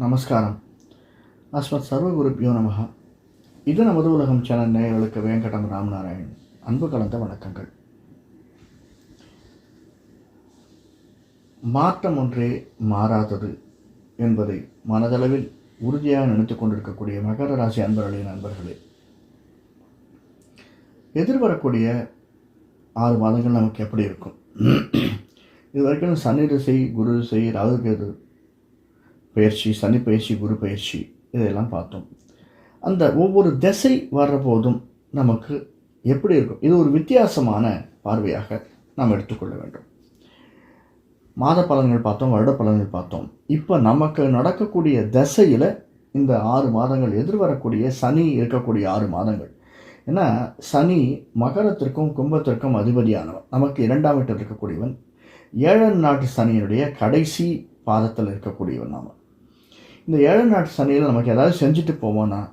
நமஸ்காரம். அஸ்மத் சர்வகுருப்பியோ நமக இது நமது உலகம் சேனல் நேயர்களுக்கு வேங்கடம் ராமநாராயண். அன்பு கலந்த வணக்கங்கள். மாற்றம் ஒன்றே மாறாதது என்பதை மனதளவில் உறுதியாக நினைத்துக் கொண்டிருக்கக்கூடிய மகர ராசி அன்பர்களே நண்பர்களே எதிர்வரக்கூடிய ஆறு மாதங்கள் நமக்கு எப்படி இருக்கும்? இது வரைக்கும் சனி திசை குரு திசை ராகு கேது பயிற்சி சனி பயிற்சி குரு பயிற்சி இதையெல்லாம் பார்த்தோம். அந்த ஒவ்வொரு திசை வர்ற போதும் நமக்கு எப்படி இருக்கும்? இது ஒரு வித்தியாசமான பார்வையாக நாம் எடுத்துக்கொள்ள வேண்டும். மாத பலன்கள் பார்த்தோம் வருட பலன்கள் பார்த்தோம். இப்போ நமக்கு நடக்கக்கூடிய திசையில் இந்த ஆறு மாதங்கள் எதிர்வரக்கூடிய சனி இருக்கக்கூடிய ஆறு மாதங்கள். ஏன்னா சனி மகரத்திற்கும் கும்பத்திற்கும் அதிபதியானவன். நமக்கு இரண்டாம் வீட்டில் இருக்கக்கூடியவன். ஏழன் நாட்டு சனியினுடைய கடைசி பாதத்தில் இருக்கக்கூடியவன் நாம். இந்த ஏழு நாட்டு சனியில் நமக்கு ஏதாவது செஞ்சுட்டு போவோம்னா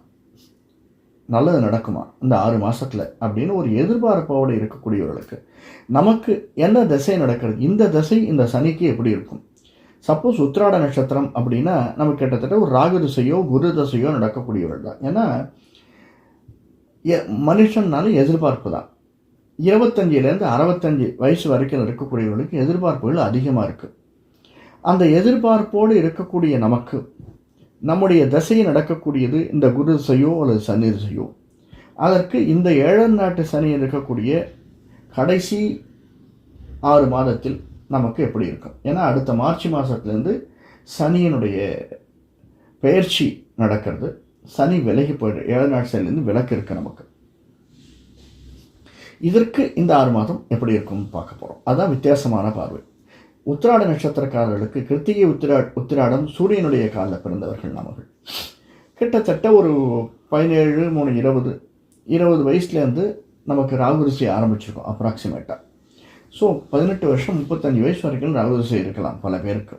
நல்லது நடக்குமா? இந்த ஆறு மாதத்தில் அப்படின்னு ஒரு எதிர்பார்ப்போடு இருக்கக்கூடியவர்களுக்கு நமக்கு என்ன திசை நடக்கிறது? இந்த திசை இந்த சனிக்கு எப்படி இருக்கும்? சப்போஸ் உத்திராட நட்சத்திரம் அப்படின்னா நமக்கு கிட்டத்தட்ட ஒரு ராகு திசையோ குரு திசையோ நடக்கக்கூடியவர்கள் தான். ஏன்னா எ- மனுஷன்னாலும் எதிர்பார்ப்பு தான். இருபத்தஞ்சிலேருந்து அறுபத்தஞ்சு வயசு வரைக்கும் இருக்கக்கூடியவர்களுக்கு எதிர்பார்ப்புகள் அதிகமாக இருக்குது அந்த எதிர்பார்ப்போடு இருக்கக்கூடிய நமக்கு நம்முடைய தசையை நடக்கக்கூடியது இந்த குரு திசையோ அல்லது சனி திசையோ அதற்கு இந்த ஏழாம் நாட்டு சனி இருக்கக்கூடிய கடைசி ஆறு மாதத்தில் நமக்கு எப்படி இருக்கும்? ஏன்னா அடுத்த மார்ச் மாதத்துலேருந்து சனியினுடைய பயிற்சி நடக்கிறது. சனி விலகி போயிடு. ஏழு நாள் சனிலேருந்து விலக்கு இருக்குது நமக்கு. இதற்கு இந்த ஆறு மாதம் எப்படி இருக்கும்னு பார்க்க போகிறோம் அதுதான் வித்தியாசமான பார்வை. உத்திராட நட்சத்திரக்காரர்களுக்கு கிருத்திகை உத்திரா உத்திராடம் சூரியனுடைய காலில் பிறந்தவர்கள் நமகள் கிட்டத்தட்ட ஒரு பதினேழு மூணு இருபது இருபது வயசுலேருந்து நமக்கு ராகுரிசி ஆரம்பிச்சிருக்கோம் அப்ராக்சிமேட்டாக ஸோ பதினெட்டு வருஷம் முப்பத்தஞ்சு வயசு வரைக்கும் ராகுரிசி இருக்கலாம் பல பேருக்கு.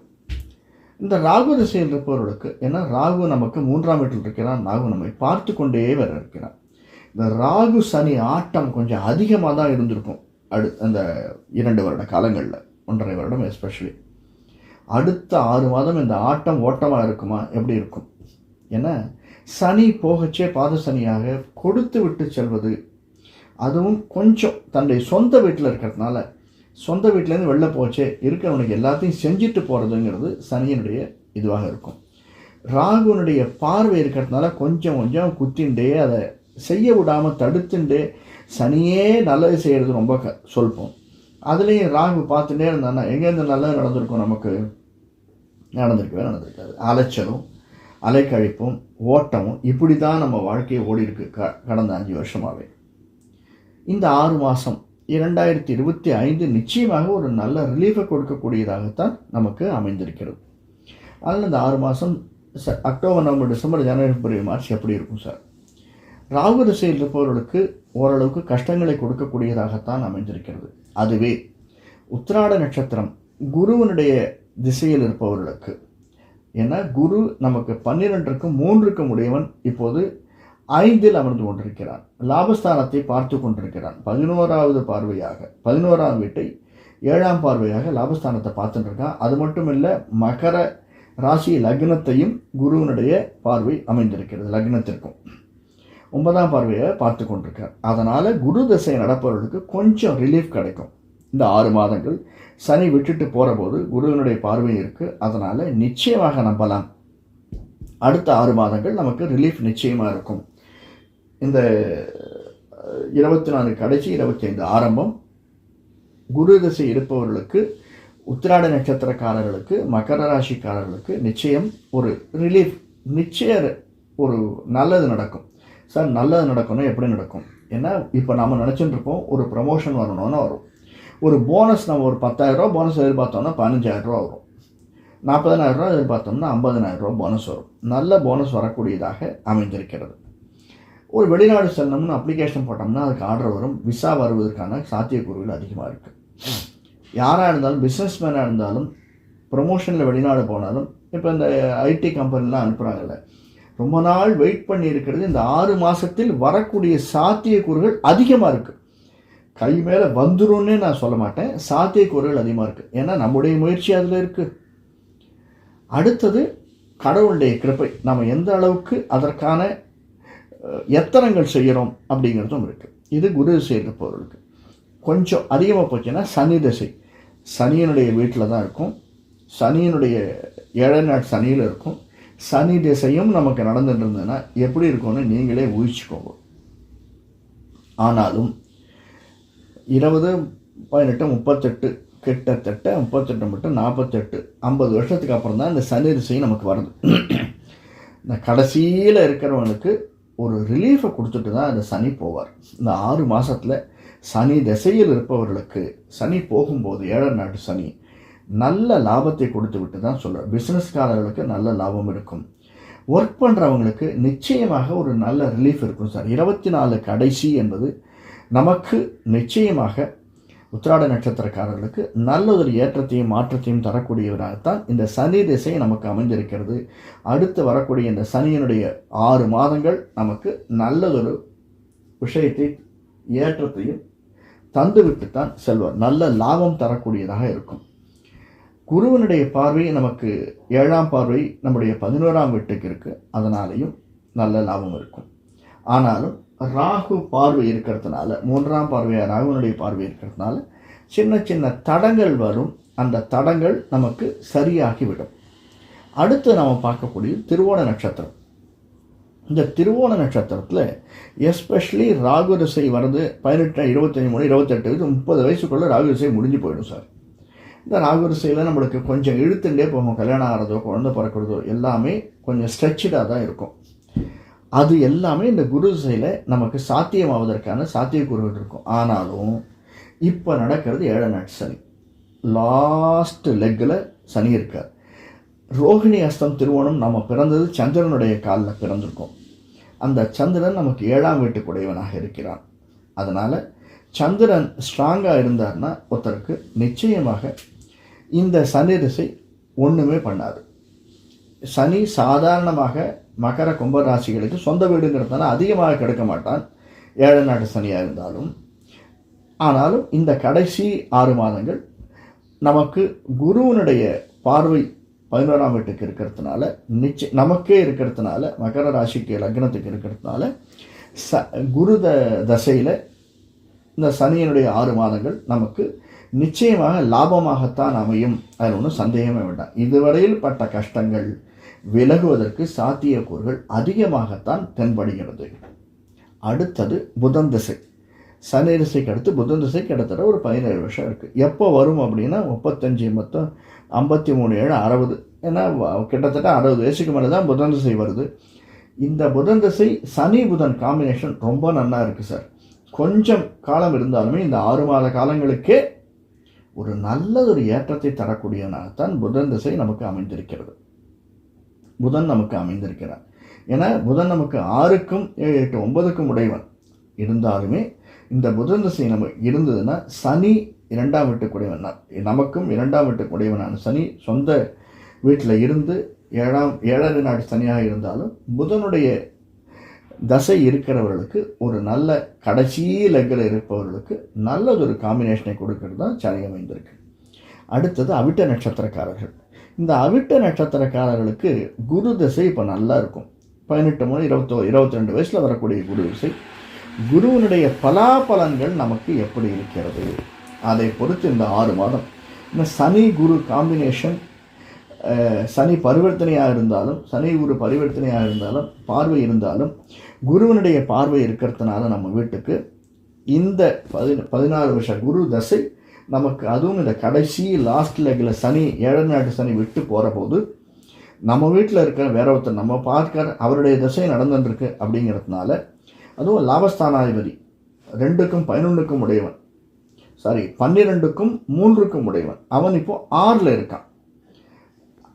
இந்த ராகு திசையில் இருப்பவர்களுக்கு ஏன்னா ராகு நமக்கு மூன்றாம் வீட்டில் இருக்கிறான் ராகு நம்மை பார்த்து கொண்டே வர இருக்கிறான். இந்த ராகு சனி ஆட்டம் கொஞ்சம் அதிகமாக தான் இருந்திருக்கும் அடு அந்த இரண்டு வருட காலங்களில். ஒன்றரை வருடம் எஸ்பெஷலி அடுத்த ஆறு மாதம் இந்த ஆட்டம் ஓட்டமாக இருக்குமா? எப்படி இருக்கும்? ஏன்னா சனி போகச்சே பாத சனியாக கொடுத்து விட்டு செல்வது. அதுவும் கொஞ்சம் தன்னுடைய சொந்த வீட்டில் இருக்கிறதுனால சொந்த வீட்டிலேருந்து வெளில போச்சே இருக்கிறவனுக்கு எல்லாத்தையும் செஞ்சுட்டு போகிறதுங்கிறது சனியினுடைய இதுவாக இருக்கும். ராகுனுடைய பார்வை இருக்கிறதுனால கொஞ்சம் கொஞ்சம் குத்திண்டே அதை செய்ய விடாமல் தடுத்துண்டே சனியே நல்லது செய்கிறது ரொம்ப க சொல்போம். அதுலேயும் ராகு பார்த்துட்டே இருந்தான்னா எங்கேருந்து நல்லது நடந்திருக்கும் நமக்கு? நடந்திருக்கவே நடந்திருக்காது. அலைச்சலும் அலைக்கழிப்பும் ஓட்டமும் இப்படி தான் நம்ம வாழ்க்கையை ஓடி இருக்கு க கடந்த அஞ்சு வருஷமாகவே இந்த ஆறு மாதம் இரண்டாயிரத்தி இருபத்தி ஐந்து நிச்சயமாக ஒரு நல்ல ரிலீஃபை கொடுக்கக்கூடியதாகத்தான் நமக்கு அமைந்திருக்கிறது. அதனால் இந்த ஆறு மாதம் ச அக்டோபர் நவம்பர் டிசம்பர் ஜனவரி பிப்ரவரி மார்ச் எப்படி இருக்கும் சார்? ராகு திசையில் இருப்பவர்களுக்கு ஓரளவுக்கு கஷ்டங்களை கொடுக்கக்கூடியதாகத்தான் அமைந்திருக்கிறது. அதுவே உத்திராட நட்சத்திரம் குருவனுடைய திசையில் இருப்பவர்களுக்கு. ஏன்னா குரு நமக்கு பன்னிரெண்டிற்கும் மூன்றுக்கும் உடையவன் இப்போது ஐந்தில் அமர்ந்து கொண்டிருக்கிறான். லாபஸ்தானத்தை பார்த்து கொண்டிருக்கிறான். பதினோராவது பார்வையாக பதினோராம் வீட்டை ஏழாம் பார்வையாக லாபஸ்தானத்தை பார்த்துட்டு இருக்கான். அது மட்டும் இல்லை மகர ராசி லக்னத்தையும் குருவினுடைய பார்வை அமைந்திருக்கிறது லக்னத்திற்கும். ஒன்பதாம் பார்வையை பார்த்து கொண்டிருக்கார். அதனால் குரு திசை நடப்பவர்களுக்கு கொஞ்சம் ரிலீஃப் கிடைக்கும். இந்த ஆறு மாதங்கள் சனி விட்டுட்டு போகிற போது குருவினுடைய பார்வை இருக்குது அதனால் நிச்சயமாக நம்பலாம். அடுத்த ஆறு மாதங்கள் நமக்கு ரிலீஃப் நிச்சயமாக இருக்கும். இந்த இருபத்தி நாலு கடைசி இருபத்தி ஐந்து ஆரம்பம். குரு திசை இருப்பவர்களுக்கு உத்திராட நட்சத்திரக்காரர்களுக்கு மகர ராசிக்காரர்களுக்கு நிச்சயம் ஒரு ரிலீஃப் நிச்சய ஒரு நல்லது நடக்கும். சார் நல்லது நடக்கணும் எப்படி நடக்கும்? ஏன்னா இப்போ நம்ம நினச்சிட்டுருப்போம் ஒரு ப்ரமோஷன் வரணும்னு வரும். ஒரு போனஸ் நம்ம ஒரு பத்தாயிரரூபா போனஸ் எதிர்பார்த்தோம்னா பதினஞ்சாயிரரூபா வரும். நாற்பதனாயிரரூபா எதிர்பார்த்தோம்னா ஐம்பதனாயிரரூபா போனஸ் வரும். நல்ல போனஸ் வரக்கூடியதாக அமைந்திருக்கிறது. ஒரு வெளிநாடு செல்லணும்னு அப்ளிகேஷன் போட்டோம்னா அதுக்கு ஆர்டர் வரும். விசா வருவதற்கான சாத்தியக்கூறுகள் அதிகமாக இருக்குது யாராக இருந்தாலும் பிஸ்னஸ் மேனாக இருந்தாலும் ப்ரொமோஷனில் வெளிநாடு போனாலும் இப்போ இந்த ஐடி கம்பெனிலாம் அனுப்புகிறாங்கல்ல ரொம்ப நாள் வெயிட் பண்ணி இருக்கிறது இந்த ஆறு மாதத்தில் வரக்கூடிய சாத்தியக்கூறுகள் அதிகமாக இருக்குது கை மேலே வந்துடும்னே நான் சொல்ல மாட்டேன். சாத்தியக்கூறுகள் அதிகமாக இருக்குது ஏன்னா நம்முடைய முயற்சி அதில் இருக்குது அடுத்தது கடவுளுடைய கிருப்பை நம்ம எந்த அளவுக்கு அதற்கான எத்தனங்கள் செய்கிறோம் அப்படிங்கிறதும் இருக்குது இது குரு திசை இருப்பவர்களுக்கு கொஞ்சம் அதிகமாக போச்சுன்னா சனி திசை. சனியினுடைய வீட்டில் தான் இருக்கும். சனியினுடைய ஏழை நாட் சனியில் இருக்கும். சனி திசையும் நமக்கு நடந்துட்டு இருந்ததுன்னா எப்படி இருக்கும்னு நீங்களே ஊகிச்சுக்கோங்க. ஆனாலும் இருபது பதினெட்டு முப்பத்தெட்டு கிட்டத்தட்ட முப்பத்தெட்டு மட்டும் நாற்பத்தெட்டு ஐம்பது வருஷத்துக்கு அப்புறம் தான் இந்த சனி திசை நமக்கு வருது. இந்த கடைசியில் இருக்கிறவனுக்கு ஒரு ரிலீஃபை கொடுத்துட்டு தான் இந்த சனி போவார். இந்த ஆறு மாதத்தில் சனி திசையில் இருப்பவர்களுக்கு சனி போகும்போது ஏழை நாட்டு சனி நல்ல லாபத்தை கொடுத்து விட்டு தான் சொல்கிறார் பிஸ்னஸ்காரர்களுக்கு நல்ல லாபம் இருக்கும். ஒர்க் பண்ணுறவங்களுக்கு நிச்சயமாக ஒரு நல்ல ரிலீஃப் இருக்கும் சார். இருபத்தி நாலு கடைசி என்பது நமக்கு நிச்சயமாக உத்திராட நட்சத்திரக்காரர்களுக்கு நல்ல ஒரு ஏற்றத்தையும் மாற்றத்தையும் தரக்கூடியவராகத்தான் இந்த சனி திசை நமக்கு அமைந்திருக்கிறது. அடுத்து வரக்கூடிய இந்த சனியினுடைய ஆறு மாதங்கள் நமக்கு நல்லதொரு விஷயத்தை ஏற்றத்தையும் தந்துவிட்டு தான் செல்வார். நல்ல லாபம் தரக்கூடியதாக இருக்கும். குருவனுடைய பார்வை நமக்கு ஏழாம் பார்வை நம்முடைய பதினோராம் வீட்டுக்கு இருக்கு. அதனாலையும் நல்ல லாபம் இருக்கும். ஆனாலும் ராகு பார்வை இருக்கிறதுனால மூன்றாம் பார்வையாக ராகுவனுடைய பார்வை இருக்கிறதுனால சின்ன சின்ன தடங்கள் வரும். அந்த தடங்கள் நமக்கு சரியாகிவிடும் அடுத்து நாம் பார்க்கக்கூடிய திருவோண நட்சத்திரம். இந்த திருவோண நட்சத்திரத்தில் எஸ்பெஷலி ராகு திசை வரது பதினெட்டு இருபத்தஞ்சி மூணு இருபத்தெட்டு முப்பது வயசுக்குள்ளே ராகு திசை முடிஞ்சு போயிடும் சார். இந்த ராகு நம்மளுக்கு கொஞ்சம் இழுத்துட்டே போகும். கல்யாணம் ஆகிறதோ குழந்தை பிறக்கிறதோ எல்லாமே கொஞ்சம் ஸ்ட்ரெச்சடாக தான் இருக்கும். அது எல்லாமே இந்த குரு திசையில் நமக்கு சாத்தியமாவதற்கான சாத்தியக்கூறுகள் இருக்கும். ஆனாலும் இப்போ நடக்கிறது ஏழை நாட்டு சனி. லாஸ்ட் லெக்கில் சனி இருக்கார். ரோஹிணி அஸ்தம் திருவோணம் நம்ம பிறந்தது சந்திரனுடைய காலில் பிறந்திருக்கோம். அந்த சந்திரன் நமக்கு ஏழாம் வீட்டுக்குடையவனாக இருக்கிறான். அதனால் சந்திரன் ஸ்ட்ராங்காக இருந்தார்னா ஒருத்தருக்கு நிச்சயமாக இந்த சனி திசை ஒன்றுமே பண்ணாது. சனி சாதாரணமாக மகர கும்ப ராசிகளுக்கு சொந்த வீடுங்கிறதுனால அதிகமாக கெடுக்க மாட்டான். ஏழை நாட்டு சனியாக இருந்தாலும். ஆனாலும் இந்த கடைசி ஆறு மாதங்கள் நமக்கு குருவனுடைய பார்வை பதினோராம் வீட்டுக்கு இருக்கிறதுனால நிச்சய நமக்கே இருக்கிறதுனால மகர ராசிக்கு லக்னத்துக்கு இருக்கிறதுனால ச குரு த தசையில் இந்த சனியினுடைய ஆறு மாதங்கள் நமக்கு நிச்சயமாக லாபமாகத்தான் அமையும். அதில் ஒன்றும் சந்தேகமே வேண்டாம். இதுவரையில் பட்ட கஷ்டங்கள் விலகுவதற்கு சாத்தியக்கூறுகள் அதிகமாகத்தான் தென்படுகிறது. அடுத்தது புதன் திசை. சனி திசைக்கு அடுத்து புதன் திசை கிட்டத்தட்ட ஒரு பதினேழு வருஷம் இருக்குது எப்போ வரும் அப்படின்னா முப்பத்தஞ்சு மொத்தம் ஐம்பத்தி மூணு ஏழு அறுபது. ஏன்னா கிட்டத்தட்ட அறுபது வயசுக்கு மேலே தான் புதன் திசை வருது. இந்த புதன் திசை சனி புதன் காம்பினேஷன் ரொம்ப நல்லா இருக்குது சார். கொஞ்சம் காலம் இருந்தாலுமே இந்த ஆறு மாத காலங்களுக்கே ஒரு நல்ல ஒரு ஏற்றத்தை தரக்கூடியவனாகத்தான் புதன் திசை நமக்கு அமைந்திருக்கிறது. புதன் நமக்கு அமைந்திருக்கிறார். ஏன்னா புதன் நமக்கு ஆறுக்கும் எட்டு ஒன்பதுக்கும் உடையவன். இருந்தாலுமே இந்த புதன் திசை நம்ம இருந்ததுன்னா சனி இரண்டாம் வீட்டுக்குடையவன் தான். நமக்கும் இரண்டாம் வீட்டுக்குடையவனான சனி சொந்த வீட்டில் இருந்து ஏழாம் ஏழரை நாடு சனியாக இருந்தாலும் புதனுடைய தசை இருக்கிறவர்களுக்கு ஒரு நல்ல கடைசி லெக்கில் இருப்பவர்களுக்கு நல்லதொரு காம்பினேஷனை கொடுக்கறது தான் சனி அமைந்திருக்கு அடுத்தது அவிட்ட நட்சத்திரக்காரர்கள். இந்த அவிட்ட நட்சத்திரக்காரர்களுக்கு குரு திசை இப்போ நல்லா இருக்கும். பதினெட்டு மூணு இருபத்தோ இருபத்தி ரெண்டு வயசில் வரக்கூடிய குரு திசை. குருவினுடைய பலாபலன்கள் நமக்கு எப்படி இருக்கிறது? அதை பொறுத்து இந்த ஆறு மாதம். இந்த சனி குரு காம்பினேஷன் சனி பரிவர்த்தனையாக இருந்தாலும் சனி குரு பரிவர்த்தனையாக இருந்தாலும் பார்வை இருந்தாலும் குருவினுடைய பார்வை இருக்கிறதுனால நம்ம வீட்டுக்கு இந்த பதி பதினாறு வருஷ குரு தசை நமக்கு அதுவும் இந்த கடைசி லாஸ்ட் லெக்கில் சனி ஏழை நாட்டு சனி விட்டு போகிற போது நம்ம வீட்டில் இருக்கிற வேற ஒருத்தர் நம்ம பார்க்கிற அவருடைய திசை நடந்துருக்கு அப்படிங்கிறதுனால அதுவும் லாபஸ்தானாதிபதி ரெண்டுக்கும் பதினொன்றுக்கும் உடையவன். சாரி பன்னிரெண்டுக்கும் மூன்றுக்கும் உடையவன். அவன் இப்போது ஆறில் இருக்கான்.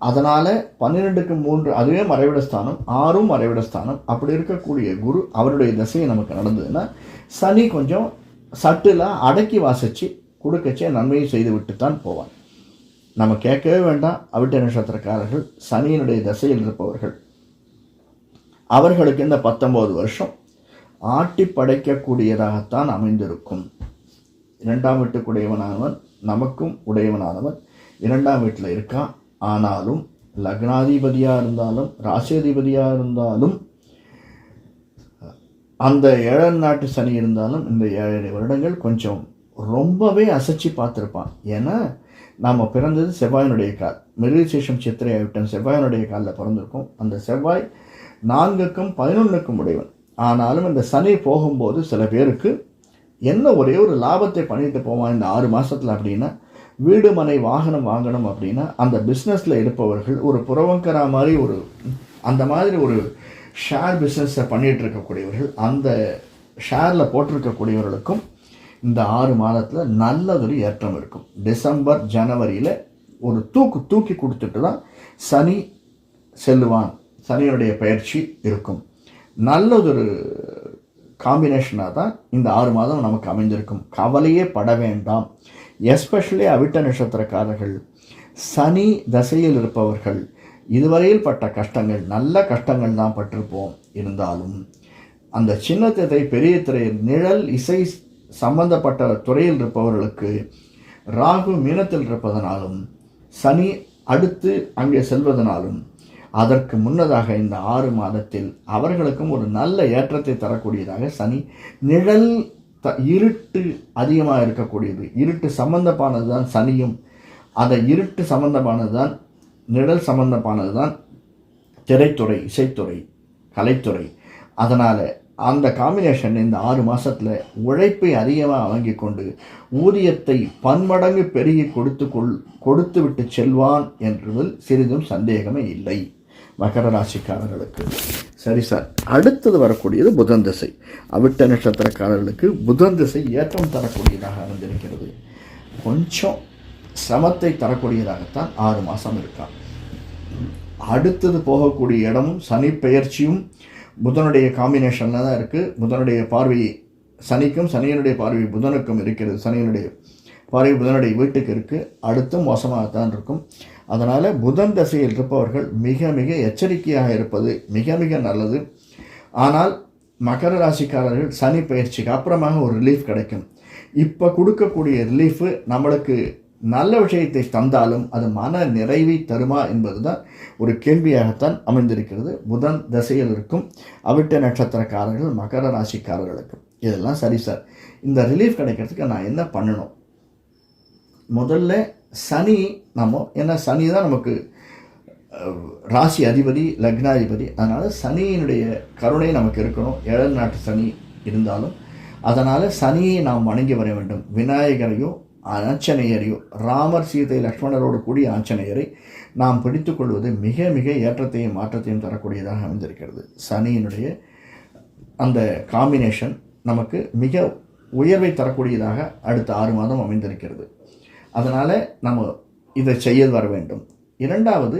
அதனால் பன்னிரெண்டுக்கு மூன்று அதுவே மறைவிட ஸ்தானம் ஆறும் மறைவிட ஸ்தானம். அப்படி இருக்கக்கூடிய குரு அவருடைய திசையை நமக்கு நடந்ததுன்னா சனி கொஞ்சம் சட்டிலாக அடக்கி வாசித்து கொடுக்கச்சே நன்மையை செய்து விட்டு தான் போவான். நம்ம கேட்கவே வேண்டாம். அவிட்ட நட்சத்திரக்காரர்கள் சனியினுடைய திசையில் இருப்பவர்கள். அவர்களுக்கு இந்த பத்தொம்போது வருஷம் ஆட்டி படைக்கக்கூடியதாகத்தான் அமைந்திருக்கும். இரண்டாம் வீட்டுக்குடையவனானவன் நமக்கும் உடையவனானவன் இரண்டாம் வீட்டில் இருக்கான். ஆனாலும் லக்னாதிபதியாக இருந்தாலும் ராசியாதிபதியாக இருந்தாலும் அந்த ஏழரை நாட்டு சனி இருந்தாலும் இந்த ஏழரை வருடங்கள் கொஞ்சம் ரொம்பவே அசைச்சு பார்த்துருப்பான். ஏன்னா நாம் பிறந்தது செவ்வாயினுடைய கால். மிருகசேஷம் சித்திரை ஆகிவிட்டன் செவ்வாயினுடைய காலில் பிறந்திருக்கோம். அந்த செவ்வாய் நான்குக்கும் பதினொன்றுக்கும் உடையவன். ஆனாலும் இந்த சனி போகும்போது சில பேருக்கு என்ன ஒரே ஒரு லாபத்தை பண்ணிட்டு போவான் இந்த ஆறு மாதத்தில் அப்படின்னா வீடு மனை வாகனம் வாங்கணும் அப்படின்னா அந்த பிஸ்னஸில் இருப்பவர்கள் ஒரு புறவங்கரா மாதிரி ஒரு அந்த மாதிரி ஒரு ஷேர் பிஸ்னஸை பண்ணிகிட்டு இருக்கக்கூடியவர்கள் அந்த ஷேரில் போட்டிருக்கக்கூடியவர்களுக்கும் இந்த ஆறு மாதத்தில் நல்லதொரு ஏற்றம் இருக்கும். டிசம்பர் ஜனவரியில் ஒரு தூக்கு தூக்கி கொடுத்துட்டு தான் சனி செல்லுவான். சனியுடைய பயிற்சி இருக்கும். நல்லதொரு காம்பினேஷனாக தான் இந்த ஆறு மாதம் நமக்கு அமைந்திருக்கும். கவலையே பட வேண்டாம். எஸ்பெஷலி அவிட்ட நட்சத்திரக்காரர்கள் சனி தசையில் இருப்பவர்கள் இதுவரையில் பட்ட கஷ்டங்கள் நல்ல கஷ்டங்கள் தான் பட்டிருப்போம். இருந்தாலும் அந்த சின்ன திரை பெரிய திரை நிழல் இசை சம்பந்தப்பட்ட துறையில் இருப்பவர்களுக்கு ராகு மீனத்தில் இருப்பதனாலும் சனி அடுத்து அங்கே செல்வதனாலும் அதற்கு முன்னதாக இந்த ஆறு மாதத்தில் அவர்களுக்கும் ஒரு நல்ல ஏற்றத்தை தரக்கூடியதாக சனி நிழல் த இருட்டு அதிகமாக இருக்கக்கூடியது. இருட்டு சம்பந்தமானது தான் சனியும். அந்த இருட்டு சம்பந்தமானது தான் நிழல் சம்பந்தமானது தான் திரைத்துறை இசைத்துறை கலைத்துறை. அதனால் அந்த காம்பினேஷன் இந்த ஆறு மாதத்தில் உழைப்பை அதிகமாக வாங்கி கொண்டு ஊதியத்தை பன்மடங்கு பெருகி கொடுத்து கொள் கொடுத்து விட்டு செல்வான் என்றதில் சிறிதும் சந்தேகமே இல்லை. மகர ராசிக்காரர்களுக்கு. சரி சார். அடுத்தது வரக்கூடியது புதன் திசை. அவிட்ட நட்சத்திரக்காரர்களுக்கு புதன் திசை ஏற்றம் தரக்கூடியதாக இருந்திருக்கிறது கொஞ்சம் சிரமத்தை தரக்கூடியதாகத்தான் ஆறு மாதம் இருக்கான் அடுத்தது போகக்கூடிய இடமும் சனி பெயர்ச்சியும் புதனுடைய காம்பினேஷனில் தான் இருக்குது புதனுடைய பார்வை சனிக்கும் சனியனுடைய பார்வை புதனுக்கும் இருக்கிறது. சனியனுடைய பார்வை புதனுடைய வீட்டுக்கு இருக்குது அடுத்தும் மோசமாகத்தான் இருக்கும். அதனால் புதன் தசையில் இருப்பவர்கள் மிக மிக எச்சரிக்கையாக இருப்பது மிக மிக நல்லது. ஆனால் மகர ராசிக்காரர்கள் சனி பயிற்சிக்கு அப்புறமாக ஒரு ரிலீஃப் கிடைக்கும். இப்போ கொடுக்கக்கூடிய ரிலீஃபு நம்மளுக்கு நல்ல விஷயத்தை தந்தாலும் அது மன நிறைவை தருமா என்பது தான் ஒரு கேள்வியாகத்தான் அமைந்திருக்கிறது. புதன் தசையில் இருக்கும் அவிட்ட நட்சத்திரக்காரர்கள் மகர ராசிக்காரர்களுக்கு. இதெல்லாம் சரி சார். இந்த ரிலீஃப் கிடைக்கிறதுக்கு நான் என்ன பண்ணணும்? முதல்ல சனி நம்ம ஏன்னா சனி தான் நமக்கு ராசி அதிபதி லக்னாதிபதி. அதனால் சனியினுடைய கருணை நமக்கு இருக்கணும். ஏழு நாட்டு சனி இருந்தாலும் அதனால் சனியை நாம் வணங்கி வர வேண்டும். விநாயகரையோ ஆஞ்சநேயரையோ ராமர் சீதை லக்ஷ்மணரோடு கூடிய ஆஞ்சநேயரை நாம் பிடித்துக்கொள்வது மிக மிக ஏற்றத்தையும் மாற்றத்தையும் தரக்கூடியதாக அமைந்திருக்கிறது. சனியினுடைய அந்த காம்பினேஷன் நமக்கு மிக உயர்வை தரக்கூடியதாக அடுத்த ஆறு மாதம் அமைந்திருக்கிறது. அதனால் நம்ம இதை செய்ய வர வேண்டும். இரண்டாவது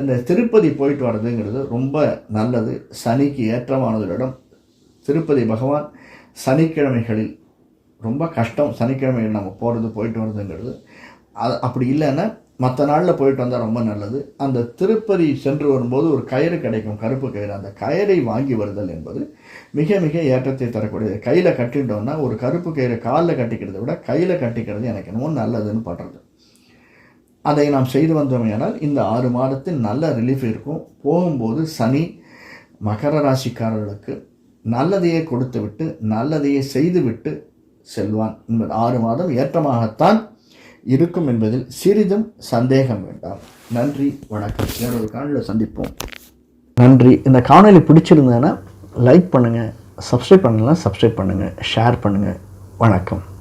இந்த திருப்பதி போயிட்டு வர்றதுங்கிறது ரொம்ப நல்லது. சனிக்கு ஏற்றமானதரிடம் திருப்பதி பகவான் சனிக்கிழமைகளில் ரொம்ப கஷ்டம். சனிக்கிழமைகள் நம்ம போகிறது போயிட்டு வர்றதுங்கிறது. அது அப்படி இல்லைன்னா மற்ற நாளில் போயிட்டு வந்தால் ரொம்ப நல்லது. அந்த திருப்பதி சென்று வரும்போது ஒரு கயிறு கிடைக்கும் கருப்பு கயிறு. அந்த கயிறை வாங்கி வருதல் என்பது மிக மிக ஏற்றத்தை தரக்கூடியது. கையில் கட்டிட்டோம்னா ஒரு கருப்பு கயிறு காலில் கட்டிக்கிறத விட கையில் கட்டிக்கிறது எனக்கு என்னமோ நல்லதுன்னு படுறது. அதை நாம் செய்து வந்தோமேனால் இந்த ஆறு மாதத்தில் நல்ல ரிலீஃப் இருக்கும். போகும்போது சனி மகர ராசிக்காரர்களுக்கு நல்லதையே கொடுத்து விட்டு நல்லதையே செய்துவிட்டு செல்வான். என்பது ஆறு மாதம் ஏற்றமாகத்தான் இருக்கும் என்பதில் சிறிதும் சந்தேகம் வேண்டாம். நன்றி வணக்கம். வேறொரு காணொலியில் சந்திப்போம். நன்றி. இந்த காணொலி பிடிச்சிருந்தேன்னா லைக் பண்ணுங்கள் சப்ஸ்கிரைப் பண்ணலாம் சப்ஸ்கிரைப் பண்ணுங்கள் ஷேர் பண்ணுங்கள் வணக்கம்.